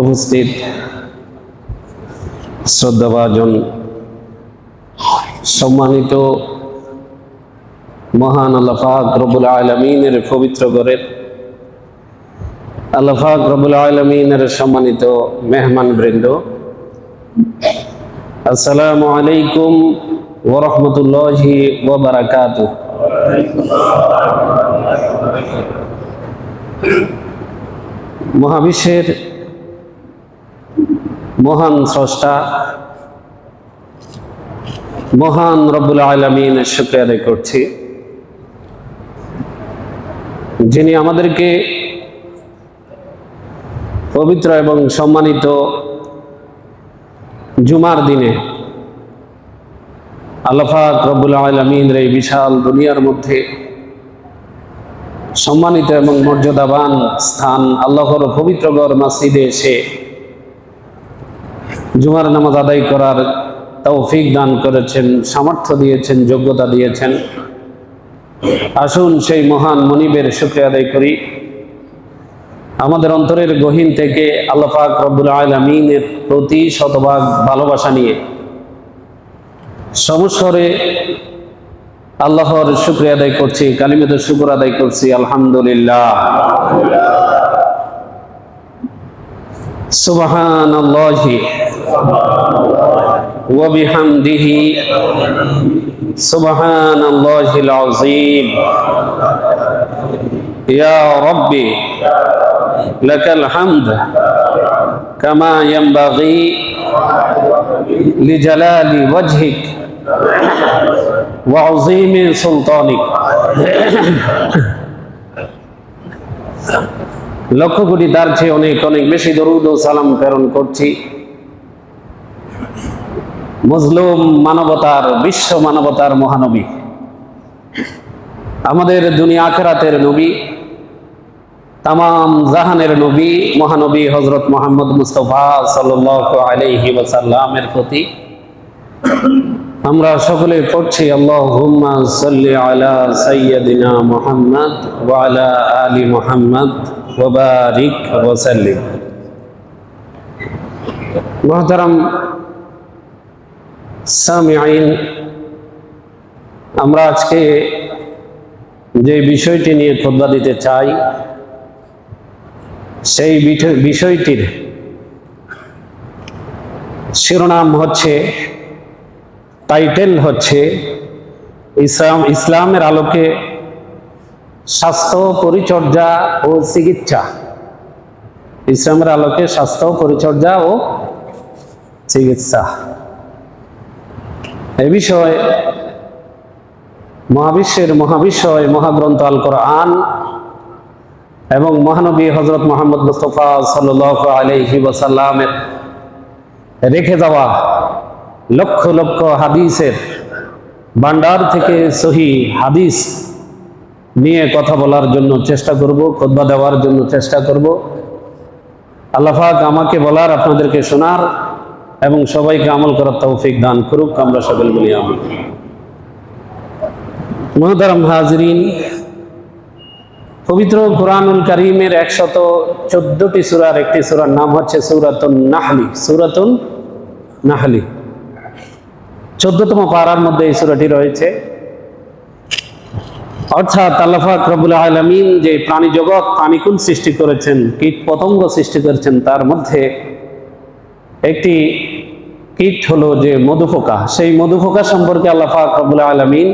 উপস্থিত শ্রদ্ধাভাজন, সম্মানিত মহান আল্লাফাক রবুল আলমিনের পবিত্র গড়ের আল্লাফাক রবুল আলমিনের সম্মানিত মেহমান বৃন্দ, আসসালামু আলাইকুম ওরহমতুল্লাহি ওবরাকাত মহাবিশ্বের মহান স্রষ্টা, মহান রব্বুল আলমিনের শুক্রিয়া আদায় করছি। যিনি আমাদেরকে পবিত্র এবং সম্মানিত জুমার দিনে আল্লাফাক রব্বুল আলমিনের এই বিশাল দুনিয়ার মধ্যে সম্মানিত এবং মর্যাদাবান স্থান, আল্লাহর পবিত্রগড় মসজিদে এসে জুমার নামাজ আদায় করার তৌফিক দান করেছেন, সামর্থ্য দিয়েছেন, যোগ্যতা দিয়েছেন। আসুন সেই মহান মনিবের শুক্রিয়া আদায় করি। আমাদের অন্তরের গহীন থেকে আল্লাপাক রব্বুল আলমিনের প্রতি শতভাগ ভালোবাসা নিয়ে সমস্বরে আল্লাহর শুক্রিয়া আদায় করছি, কালিমেদের শুক্র আদায় করছি, আলহামদুলিল্লাহ। সুবহান وبحمده سبحان الله العظيم يا ربي لك الحمد كما ينبغي لجلال وجهك وعظيم سلطانك লক্ষ কোটি তার চেয়ে অনেক অনেক বেশি দরুদ ও সালাম প্রেরণ করছি মজলুম মানবতার, বিশ্ব মানবতার মহানবী। আমাদের দুনিয়া আখেরাতের নবী তাম জাহানের নবী, মহানবী হজরত মোহাম্মদ মুস্তফা সাল আলহি ওসাল্লামের প্রতি। আমরা সকলে পড়ছি আল্লাহ সাল্লি আলা সৈয়দিনা মোহাম্মদ ওয়ালা আলী মোহাম্মদ ওবারিক ওসাল্লিম সামিআইন। আমরা আজকে যে বিষয়টি নিয়ে খোদবা দিতে চাই, সেই বিষয়টির শিরোনাম হচ্ছে, টাইটেল হচ্ছে, ইসলাম, ইসলামের আলোকে স্বাস্থ্য পরিচর্যা ও চিকিৎসা। ইসলামের আলোকে স্বাস্থ্য পরিচর্যা ও চিকিৎসা। এ বিষয়ে মহাবিশ্বের মহাবিশ্বয় মহাগ্রন্থ আল কোরআন এবং মহানবী হজরত মোহাম্মদ মুস্তফা সাল আলহি রেখে যাওয়া লক্ষ লক্ষ হাদিসের ভান্ডার থেকে সহি হাদিস নিয়ে কথা বলার জন্য চেষ্টা করব খোদবা দেওয়ার জন্য চেষ্টা করব। আল্লাহাক আমাকে বলার, আপনাদেরকে শোনার এবং সবাইকে আমল করার তৌফিক দান করুক, আমরা সকল বলি আমি মহতারাম হাজরিন, পবিত্র কোরআনুল করিমের একশত চোদ্দটি সুরার একটি সুরার নাম হচ্ছে সৌরাতুন নাহলি সৌরাতুন নাহলি। চোদ্দতম পাড়ার মধ্যে এই সুরাটি রয়েছে। অর্থাৎ আল্লাহাক রবুল আলমিন যে প্রাণী জগৎ, প্রাণীকুল সৃষ্টি করেছেন কীট পতঙ্গ সৃষ্টি করেছেন, তার মধ্যে একটি কীট হলো যে মধুফোকা। সেই মধুফোকা সম্পর্কে আল্লাহ রবুল আলমিন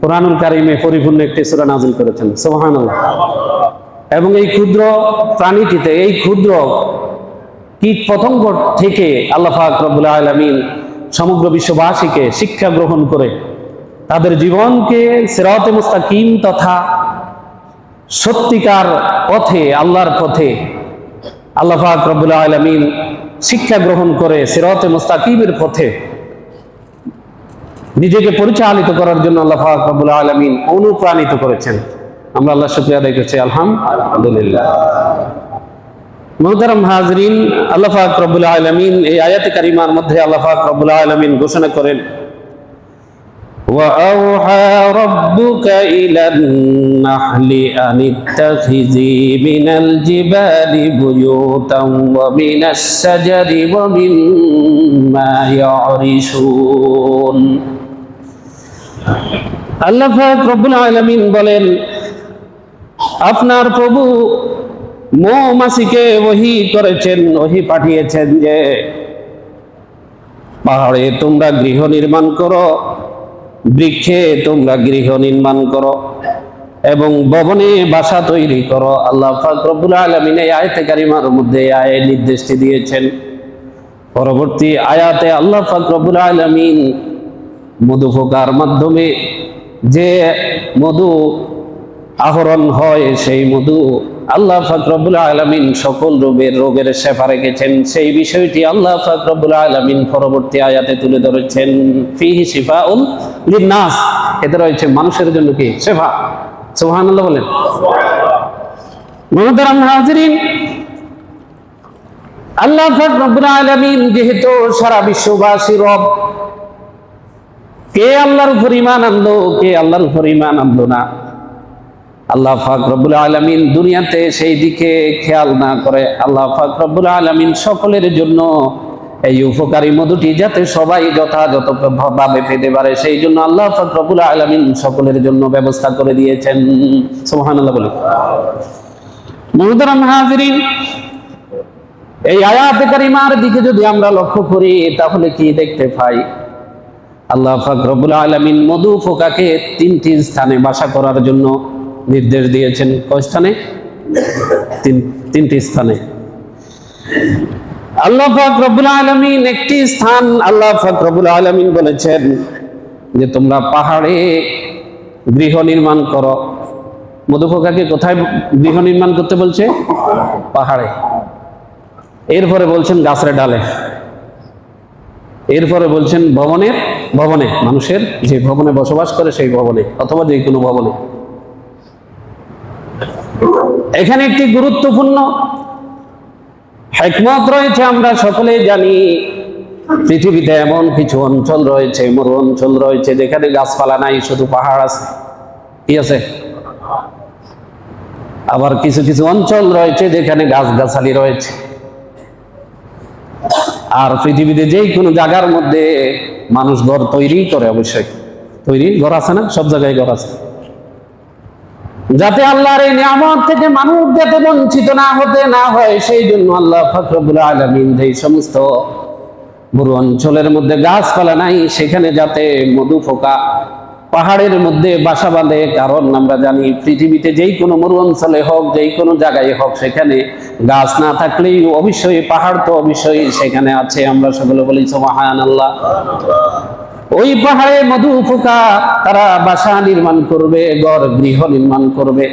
কোরআনুল কারিমে পরিপূর্ণ একটি সুরা নাজিল করেছেন। সোহান এবং এই ক্ষুদ্র প্রাণীটিতে, এই ক্ষুদ্র কীট পতঙ্গ থেকে আল্লাহ রবুল আলমিন সমগ্র বিশ্ববাসীকে শিক্ষা গ্রহণ করে, তাদের জীবনকে সেরাতে মুস্তাকিম তথা সত্যিকার পথে, আল্লাহর পথে আল্লাহ রবুল্লা আলমিন শিক্ষা গ্রহণ করে সিরতে মুস্তাকিমের পথে নিজেকে পরিচালিত করার জন্য আল্লাহ রবুল্লা আলমিন অনুপ্রাণিত করেছেন। আমরা আল্লাহ শুক্রিয়া আদায় করছি, আলহামদুলিল্লাহ। মোহতারাম হাজরিন, আল্লাহ রবুল্লা আলমিন এই আয়াত কারিমার মধ্যে আল্লাহ রবুল্লা আলমিন ঘোষণা করেন وأوحى ربك إلى النحل أن اتخذي من الجبال بيوتا ومن الشجر ومما يعرشون আল্লাহ পাক রব্বুল আলামিন বলেন আপনার প্রভু মৌমাছিকে ওহি করেছেন ওহি পাঠিয়েছেন যে পাহাড়ে তোমরা গৃহ নির্মাণ করো বৃক্ষে তোমরা গৃহ নির্মাণ করো এবং ভবনে বাসা তৈরি করো। আল্লাহ পাক রব্বুল আলামিন এই আয়াতে কারিমার মধ্যে আয়ে নির্দেশটি দিয়েছেন। পরবর্তী আয়াতে আল্লাহ পাক রব্বুল আলামিন মধু ফোকার মাধ্যমে যে মধু আহরণ হয়, সেই মধু আল্লাহ ফাকরবুল আলমিন সকল রোগের রোগের শেফা রেখেছেন। সেই বিষয়টি আল্লাহ ফাকরবুল আলমিন পরবর্তী আয়াতে তুলে ধরেছেন। ফিহি শিফা উল লিন্নাস। এতে রয়েছে মানুষের জন্য কি? শেফা। সোহান আল্লাহ বলেন। মহতারাম হাজরিন, আল্লাহ ফাকরবুল আলমিন যেহেতু সারা বিশ্ববাসী রব, কে আল্লাহর উপর ইমান আনলো, কে আল্লাহর উপর ইমান আনলো না? আল্লাহ ফাক রব্বুল আলমিন দুনিয়াতে সেই দিকে খেয়াল না করে। আল্লাহ ফাক রব্বুল আলমিন সকলের জন্য এই উপকারী মধুটি যাতে সবাই যথাযথ ভাবে পেতে পারে, সেই জন্য আল্লাহ ফাক রব্বুল আলমিন সকলের জন্য ব্যবস্থা করে দিয়েছেন। সোহান আল্লাহ এই আয়াতে কারিমার দিকে যদি আমরা লক্ষ্য করি, তাহলে কি দেখতে পাই? আল্লাহ ফাকরবুল আলমিন মধু ফোকাকে তিনটি স্থানে বাসা করার জন্য নির্দেশ দিয়েছেন কয় স্থানে? তিন, তিনটি স্থানে। আল্লাহ ফাকরবুল আলমিন একটি স্থান আল্লাহ ফাকরবুল আলমিন বলেছেন যে তোমরা পাহাড়ে গৃহ নির্মাণ করো। মধু ফোকাকে কোথায় গৃহ নির্মাণ করতে বলছে? পাহাড়ে। এরপরে বলছেন গাছের ডালে। এরপরে বলছেন ভবনের, ভবনে, মানুষের যে ভবনে বসবাস করে সেই ভবনে, অথবা যে কোনো ভবনে। এখানে একটি গুরুত্বপূর্ণ হেকমত রয়েছে, আমরা সকলে জানি। পৃথিবীতে এমন কিছু অঞ্চল রয়েছে মরু অঞ্চল রয়েছে যেখানে গাছপালা নাই, শুধু পাহাড় আছে। কি আছে? আবার কিছু কিছু অঞ্চল রয়েছে যেখানে গাছগাছালি রয়েছে। আর পৃথিবীতে যেই কোনো জায়গার মধ্যে মানুষ ঘর তৈরি করে অবশ্যই। তৈরি ঘর আছে না? সব জায়গায় ঘর আছে। যাতে আল্লাহর এই নিয়ামত থেকে মানুষ যাতে বঞ্চিত না হতে না হয়, সেই জন্য আল্লাহ ফখরবুল আলমিন যেই সমস্ত বুড়ো অঞ্চলের মধ্যে গাছপালা নাই, সেখানে যাতে মধু ফোকা পাহাড়ের মধ্যে বাসা বাঁধে, কারণ আমরা জানি পৃথিবীতে যেই কোনো মরু অঞ্চলে হোক, যেই কোনো জায়গায় হোক, সেখানে গাছ না থাকলেই অবশ্যই পাহাড় তো অবশ্যই সেখানে আছে, আমরা সকলে বলি মহান আল্লাহ ওই পাহাড়ে মধু পোকা তারা বাসা নির্মাণ করবে গড় গৃহ নির্মাণ করবে।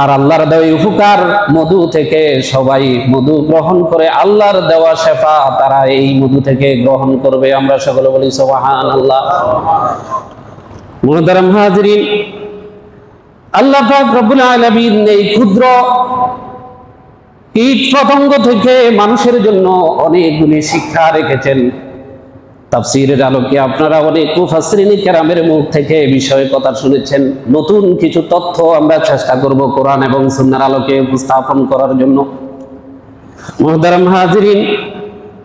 আর আল্লাহর দেওয়া উপকার মধু থেকে সবাই মধু গ্রহণ করে, আল্লাহর দেওয়া শেফা তারা এই মধু থেকে গ্রহণ করবে। আমরা সকলে বলি সোহান আল্লাহ মোহতারাম হাজরিন, আল্লাহ পাক রব্বুল আলামিন এই ক্ষুদ্র কীট পতঙ্গ থেকে মানুষের জন্য অনেকগুলি শিক্ষা রেখেছেন। তাফসিরের আলোকে আপনারা অনেক মুফাসসিরিন কেরামের মুখ থেকে বিষয়ে কথা শুনেছেন। নতুন কিছু তথ্য আমরা চেষ্টা করব কোরআন এবং সুন্নাহর আলোকে উপস্থাপন করার জন্য। মুহতারাম হাজরিন,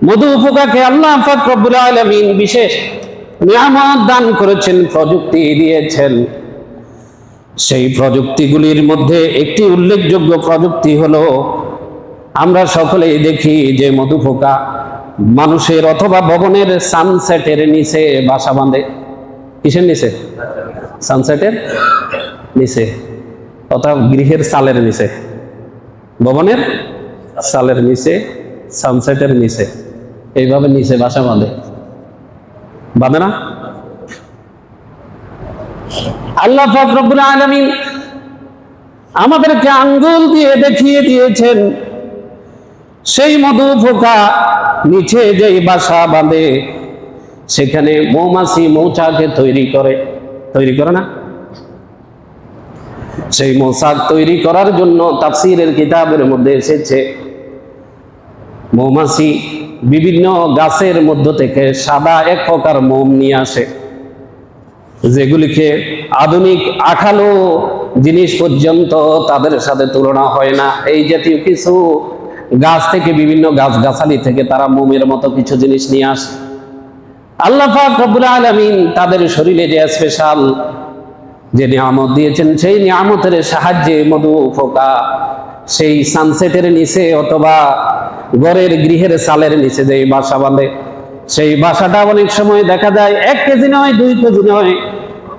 মধু উপকাকে আল্লাহ পাক রব্বুল আলামিন বিশেষ নিয়ামত দান করেছেন, প্রযুক্তি দিয়েছেন। সেই প্রযুক্তিগুলির মধ্যে একটি উল্লেখযোগ্য প্রযুক্তি হলো, আমরা সকলেই দেখি যে মধু পোকা মানুষের অথবা ভবনের সানসেটের নিচে বাসা বাঁধে। কিসের নিচে? সানসেটের নিচে। অথবা গৃহের সালের নিচে। ভবনের সালের নিচে সানসেটের নিচে। এইভাবে নিচে বাসা বাঁধে। বাঁধে না? আল্লাহ ফকরবুল আলমিন আমাদেরকে আঙ্গুল দিয়ে দেখিয়ে দিয়েছেন। সেই মধু ফোকা নিচে যেই বাসা বাঁধে, সেখানে মৌমাছি মৌচাকে তৈরি করে। তৈরি করে না? সেই মৌচাক তৈরি করার জন্য তাফসিরের কিতাবের মধ্যে এসেছে, মৌমাছি বিভিন্ন গাছের মধ্য থেকে সাদা এক প্রকার মোম নিয়ে আসে, যেগুলিকে আধুনিক আঠালো জিনিস পর্যন্ত তাদের সাথে তুলনা হয় না। এই জাতীয় কিছু গাছ থেকে বিভিন্ন গাছ গাছালি থেকে তারা মোমের মতো কিছু জিনিস নিয়ে আসে। আল্লাহ রব্বুল আলামিন তাদের শরীরে যে স্পেশাল যে নিয়ামত দিয়েছেন, সেই নিয়ামতের সাহায্যে মধু ফোকা, সেই সানসেটের নিচে অথবা ঘরের গৃহের চালের নিচে যে বাসা বাঁধে, সেই বাসাটা অনেক সময় দেখা যায় এক কেজি নয়, দুই কেজি নয়,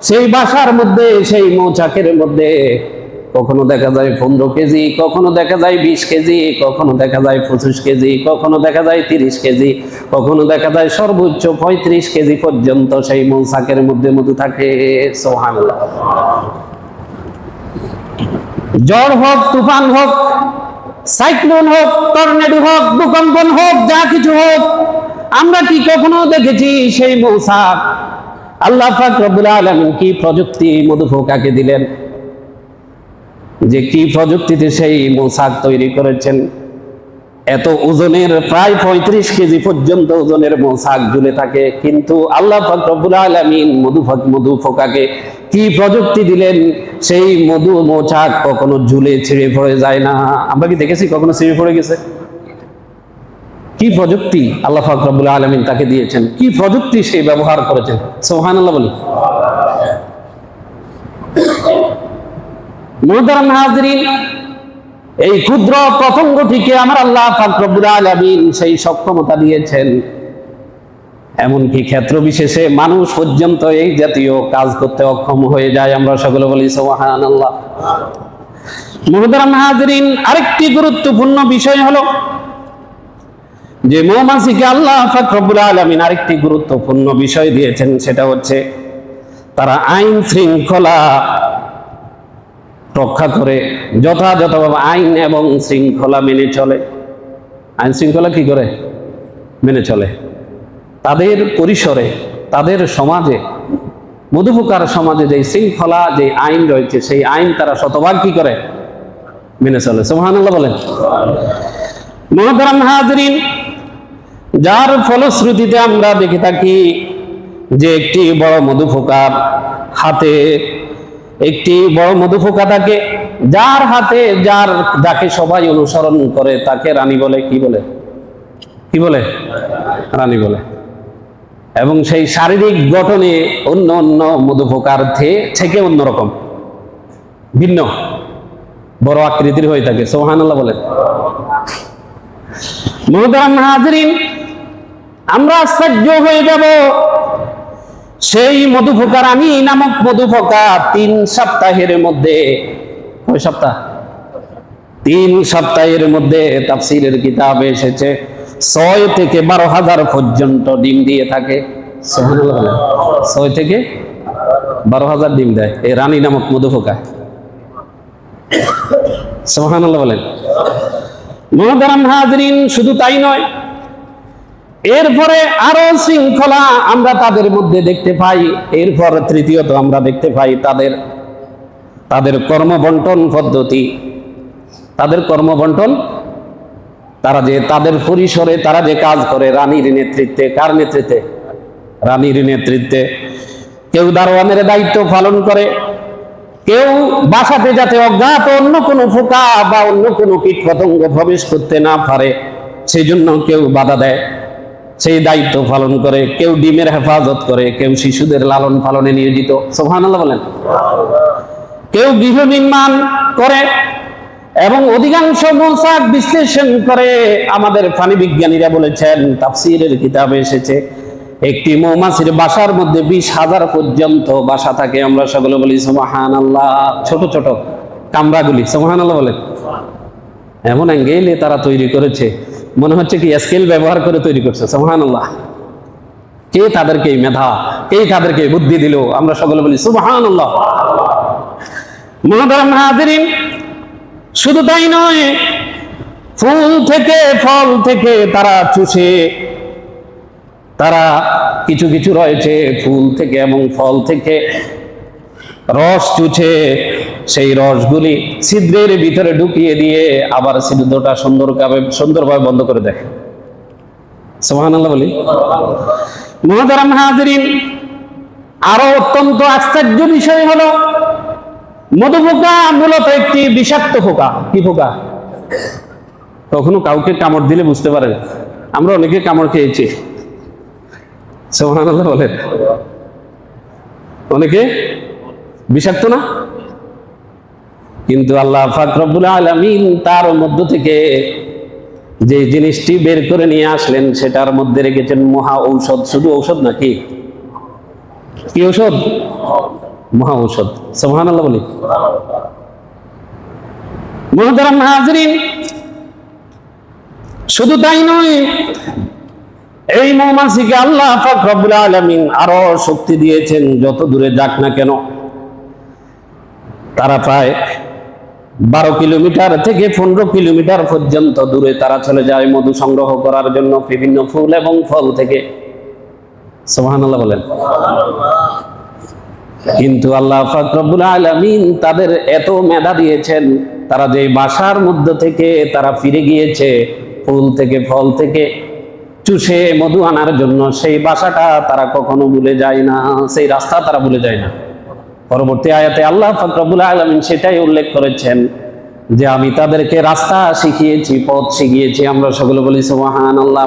সেই বাসার মধ্যে, সেই মৌচাকের মধ্যে কখনো দেখা যায় পনেরো কেজি, কখনো দেখা যায় বিশ কেজি, কখনো দেখা যায় পঁচিশ কেজি, কখনো দেখা যায় তিরিশ কেজি, কখনো দেখা যায় সর্বোচ্চ পঁয়ত্রিশ কেজি পর্যন্ত সেই মৌচাকের মধ্যে মধু থাকে। সোহান ঝড় হোক, তুফান হোক, সাইক্লোন হোক, টর্নেডো হোক, ভূকম্পন হোক, যা কিছু হোক, আমরা কি কখনো দেখেছি সেই মৌসাক আল্লাহ পাক রব্বুল আলামিন কি প্রযুক্তি মধুফোকাকে দিলেন? যে কি প্রযুক্তিতে সেই মৌসাক তৈরি করেছেন? এত ওজনের, প্রায় পঁয়ত্রিশ কেজি পর্যন্ত ওজনের মৌসাক ঝুলে থাকে। কিন্তু আল্লাহ পাক রব্বুল আলামিন মধু মধু ফোকাকে কি প্রযুক্তি দিলেন? সেই মধু মোচাক কখনো ঝুলে ছিঁড়ে পড়ে যায় না। আমরা কি দেখেছি কখনো ছিঁড়ে পড়ে গেছে? কি প্রযুক্তি আল্লাহ পাক রব্বুল আলামিন তাকে দিয়েছেন? কি প্রযুক্তি সে ব্যবহার করেছেন? সুবহানাল্লাহ বলি এই ক্ষুদ্র প্রসঙ্গটিকে আমার আল্লাহ আলমিন সেই সক্ষমতা দিয়েছেন। এমনকি ক্ষেত্র বিশেষে মানুষ পর্যন্ত এই জাতীয় কাজ করতে অক্ষম হয়ে যায়, আমরা সকলে বলি সোহান আল্লাহ মোহতারাম আরেকটি গুরুত্বপূর্ণ বিষয় হলো যে মৌমাছিকে আল্লাহ ফাকরবুল আলমিন আরেকটি গুরুত্বপূর্ণ বিষয় দিয়েছেন, সেটা হচ্ছে তারা আইন শৃঙ্খলা রক্ষা করে যথাযথভাবে আইন এবং শৃঙ্খলা মেনে চলে। আইন শৃঙ্খলা কি করে? মেনে চলে। তাদের পরিসরে, তাদের সমাজে, মধুপুকার সমাজে যে শৃঙ্খলা যে আইন রয়েছে, সেই আইন তারা শতভাগ কি করে? মেনে চলে। সোহানুল্লাহ বলেন। মহাতারাম হাজরিন, যার ফলশ্রুতিতে আমরা দেখে থাকি যে একটি বড় মধুফোকার হাতে একটি বড় মধুফোকা থাকে যার হাতে, যার যাকে সবাই অনুসরণ করে, তাকে রানী বলে, কি বলে? কি বলে? রানী বলে। এবং সেই শারীরিক গঠনে অন্য অন্য মধুফোকার থেকে অন্যরকম, ভিন্ন, বড় আকৃতির হয়ে থাকে সোহানাল্লাহ বলেন মহতারাম হাজরিন, আমরা আশ্চর্য হয়ে যাব। সেই মধুফোকা রানী নামক মধুফোকা তিন সপ্তাহের মধ্যে ওই সপ্তাহ? তিন সপ্তাহের মধ্যে তাফসিরের কিতাবে এসেছে। ছয় থেকে বারো হাজার পর্যন্ত ডিম দিয়ে থাকে। ছয় থেকে বারো হাজার ডিম দেয়। এই রানী নামক মধুফোকা সোহানাল্লাহ বলেন। মহাদারাম হাজরিন, শুধু তাই নয় এরপরে আরও শৃঙ্খলা আমরা তাদের মধ্যে দেখতে পাই। এরপর তৃতীয়ত আমরা দেখতে পাই তাদের তাদের কর্মবন্টন পদ্ধতি। তাদের কর্মবন্টন, তারা যে তাদের পরিসরে তারা যে কাজ করে রানীর নেতৃত্বে, কার নেতৃত্বে? রানীর নেতৃত্বে। কেউ দারোয়ানের দায়িত্ব পালন করে, কেউ বাসাতে যাতে অজ্ঞাত অন্য কোনো ফোকা বা অন্য কোনো কীট পতঙ্গ প্রবেশ করতে না পারে সেই জন্য কেউ বাধা দেয়। সেই দায়িত্ব পালন করে, কেউ ডিমের হেফাজত করে, কেউ শিশুদের লালন পালনে নিয়োজিত। সোহান বলেন। কেউ গৃহ নির্মাণ করে এবং অধিকাংশ মৌসাক বিশ্লেষণ করে, আমাদের প্রাণী বিজ্ঞানীরা বলেছেন, তাফসিরের কিতাবে এসেছে, একটি মৌমাছির বাসার মধ্যে বিশ হাজার পর্যন্ত বাসা থাকে, আমরা সকলে বলি সোমাহান আল্লাহ ছোট ছোট কামরাগুলি সোমাহান আল্লাহ বলেন। এমন অ্যাঙ্গেলে তারা তৈরি করেছে। মনে হচ্ছে কি স্কেল ব্যবহার করে তৈরি করছে সোহান আল্লাহ কে তাদেরকে মেধা, কে তাদেরকে বুদ্ধি দিল? আমরা সকলে বলি সুবহান আল্লাহ মহাদারাম হাজিরিন, শুধু তাই নয়, ফুল থেকে ফল থেকে তারা চুষে, তারা কিছু কিছু রয়েছে, ফুল থেকে এবং ফল থেকে। রস চুছে। সেই রসগুলি ছিদ্রের ভিতরে ঢুকিয়ে দিয়ে আবার ছিদ্রটা সুন্দরভাবে সুন্দরভাবে বন্ধ করে দেয় সোহান বলি। মহাদারাম হাজরিন, আরও অত্যন্ত আশ্চর্য বিষয় হলো মধু পোকা মূলত একটি বিষাক্ত পোকা কি পোকা কখনো কাউকে কামড় দিলে বুঝতে পারেন আমরা অনেকে কামড় খেয়েছি। সোহানাল্লাহ বলেন। অনেকে বিষাক্ত না? কিন্তু আল্লাহ ফাকরবুল আলমিন তার মধ্য থেকে যে জিনিসটি বের করে নিয়ে আসলেন, সেটার মধ্যে রেখেছেন মহা ঔষধ। শুধু ঔষধ নাকি? কি ঔষধ? মহা ঔষধ। সোহান আল্লাহ বলি। মহতারাম হাজরিন, শুধু তাই নয়, এই মৌমাছিকে আল্লাহ ফাকরবুল আলমিন আরও শক্তি দিয়েছেন, যত দূরে যাক না কেন। তারা প্রায় বারো কিলোমিটার থেকে পনেরো কিলোমিটার পর্যন্ত দূরে তারা চলে যায় মধু সংগ্রহ করার জন্য বিভিন্ন ফুল এবং ফল থেকে। সোহানাল্লাহ বলেন। কিন্তু আল্লাহ ফাকরবুল আলমিন তাদের এত মেধা দিয়েছেন, তারা যে বাসার মধ্য থেকে তারা ফিরে গিয়েছে, ফুল থেকে ফল থেকে চুষে মধু আনার জন্য, সেই বাসাটা তারা কখনো ভুলে যায় না, সেই রাস্তা তারা ভুলে যায় না। পরবর্তী আয়াতে আল্লাহ ফাকরবুল আলমিন সেটাই উল্লেখ করেছেন যে আমি তাদেরকে রাস্তা শিখিয়েছি, পথ শিখিয়েছি। আমরা সকলে বলি সুবহান আল্লাহ